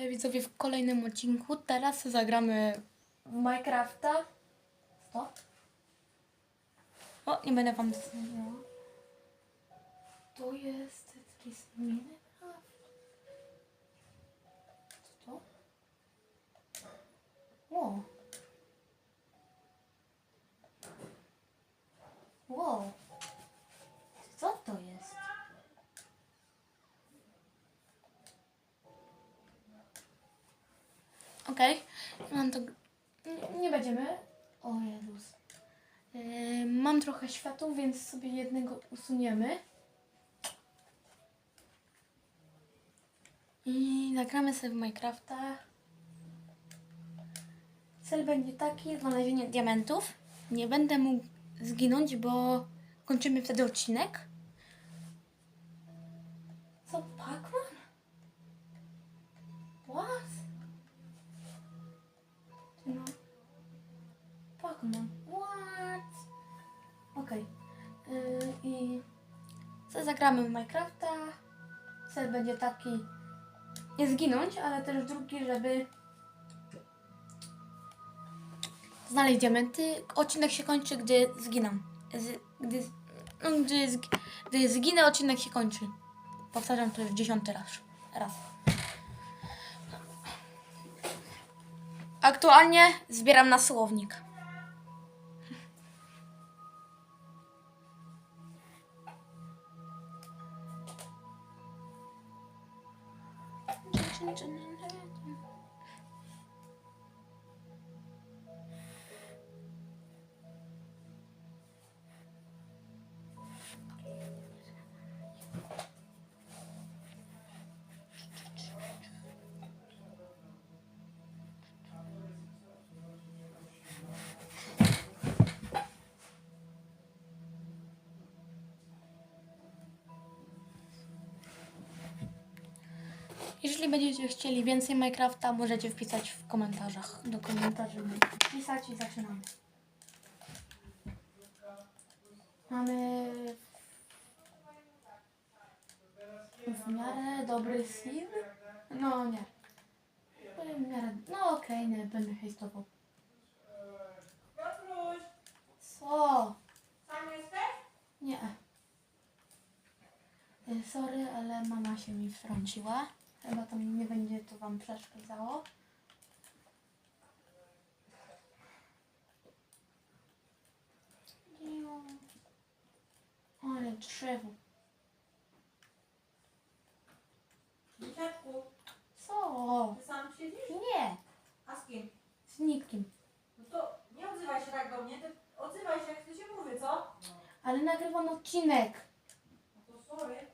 Widzowie, w kolejnym odcinku teraz zagramy Minecrafta. Co? O, nie będę wam mówiła. To jest jakiś Minecraft. Co to? Wow. Wow. Co to jest? Okej, mam to. Nie, nie będziemy. O Jezus. Yy, mam trochę światła, więc sobie jednego usuniemy. I nagramy sobie w Minecrafta. Cel będzie taki, znalezienie diamentów. Nie będę mógł zginąć, bo kończymy wtedy odcinek. Co, Pac-Man? I co zagramy w Minecrafta. Cel będzie taki nie zginąć, ale też drugi, żeby znaleźć diamenty. Odcinek się kończy, gdy zginam. Z, gdy, no, gdy, zg, gdy zginę, odcinek się kończy. Powtarzam to już dziesiąty raz. raz. Aktualnie zbieram na słownik. Imagine Jeżeli będziecie chcieli więcej Minecrafta, możecie wpisać w komentarzach. Do komentarzy wpisać i zaczynamy. Mamy w miarę dobry sim. No nie. W miarę, no okej, nie będę hejstował. Co? sam jesteś? Nie. Sorry, ale mama się mi wtrąciła. Chyba to nie będzie to wam przeszkadzało. Ale drzewo. Dzieciaczku, Co? ty sam siedzisz? Nie, A z kim? z nikim. No to nie odzywaj się tak do mnie, ty odzywaj się jak ty się mówi, co? Ale nagrywam odcinek. No to sorry.